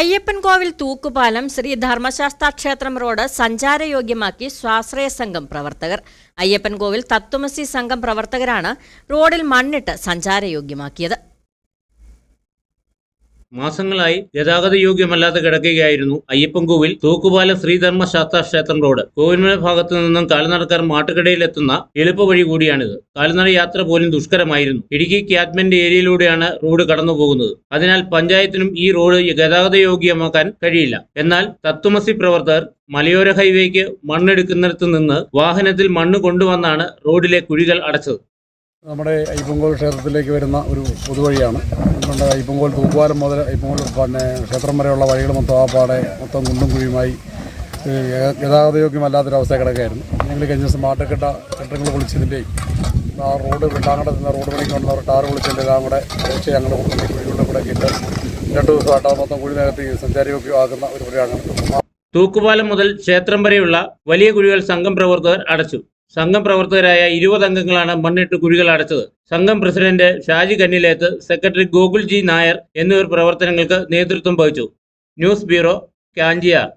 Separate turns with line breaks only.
അയ്യപ്പൻകോവിൽ തൂക്കുപാലം ശ്രീ ധർമ്മശാസ്ത്ര ക്ഷേത്രം റോഡ് സഞ്ചാരയോഗ്യമാക്കി സ്വാശ്രയ സംഘം പ്രവർത്തകർ. അയ്യപ്പൻകോവിൽ തത്വമസി സംഘം പ്രവർത്തകരാണ് റോഡിൽ മണ്ണിട്ട് സഞ്ചാരയോഗ്യമാക്കിയത്.
മാസങ്ങളായി ഗതാഗത യോഗ്യമല്ലാതെ കിടക്കുകയായിരുന്നു അയ്യപ്പൻകോവിൽ തൂക്കുപാലം ശ്രീധർമ്മ ശാസ്ത്ര ക്ഷേത്രം റോഡ്. കോവിൽമല ഭാഗത്തു നിന്നും കാൽനടക്കാർ മാട്ടുകടയിലെത്തുന്ന എളുപ്പ വഴി കൂടിയാണിത്. കാൽനട യാത്ര പോലും ദുഷ്കരമായിരുന്നു. ഇടുക്കി ക്യാറ്റ്മെന്റ് ഏരിയയിലൂടെയാണ് റോഡ് കടന്നു പോകുന്നത് അതിനാൽ പഞ്ചായത്തിനും ഈ റോഡ് ഗതാഗത യോഗ്യമാക്കാൻ കഴിയില്ല. എന്നാൽ തത്തുമസി പ്രവർത്തകർ മലയോര ഹൈവേക്ക് മണ്ണെടുക്കുന്നിടത്ത് നിന്ന് വാഹനത്തിൽ മണ്ണ് കൊണ്ടുവന്നാണ് റോഡിലെ കുഴികൾ അടച്ചത്.
നമ്മുടെ അയ്യപ്പങ്കോൾ ക്ഷേത്രത്തിലേക്ക് വരുന്ന ഒരു പൊതുവഴിയാണ്. പണ്ട് അയ്യപ്പങ്കോൾ തൂക്കുവാലം മുതൽ അയ്യപ്പങ്കോൾ പിന്നെ ക്ഷേത്രം വരെയുള്ള വഴികൾ മൊത്തം ആ പാടെ മൊത്തം കുണ്ടും കുഴിയുമായി ഗതാഗതയോഗ്യമല്ലാത്തൊരവസ്ഥ കിടക്കുകയായിരുന്നു ഞങ്ങൾ കഴിഞ്ഞ ദിവസം മാട്ടക്കെട്ട കെട്ടിടങ്ങൾ പൊളിച്ചതിന്റെയും ആ റോഡ് വെള്ളാങ്കട നിന്ന് റോഡ് പണിക്ക് വന്നവർ ടാർ പൊളിച്ചതിന്റെ എല്ലാം കൂടെ കുറച്ച് ഞങ്ങൾ കുഴികളുടെ കൂടെ ഇട്ട് രണ്ട് ദിവസമായിട്ട് മൊത്തം കുഴി നികത്തി സഞ്ചാരയോഗ്യമാക്കുന്ന ഒരു പരിപാടിയാണ്.
തൂക്കുപാലം മുതൽ ക്ഷേത്രം വരെയുള്ള വലിയ കുഴികൾ സംഘം പ്രവർത്തകർ അടച്ചു. സംഘം പ്രവർത്തകരായ ഇരുപത് അംഗങ്ങളാണ് മണ്ണിട്ട് കുഴികൾ അടച്ചത്. സംഘം president Shaji Kannileth secretary Gokul G Nair എന്നിവർ പ്രവർത്തനങ്ങൾക്ക് നേതൃത്വം വഹിച്ചു. News bureau Kanchiyar.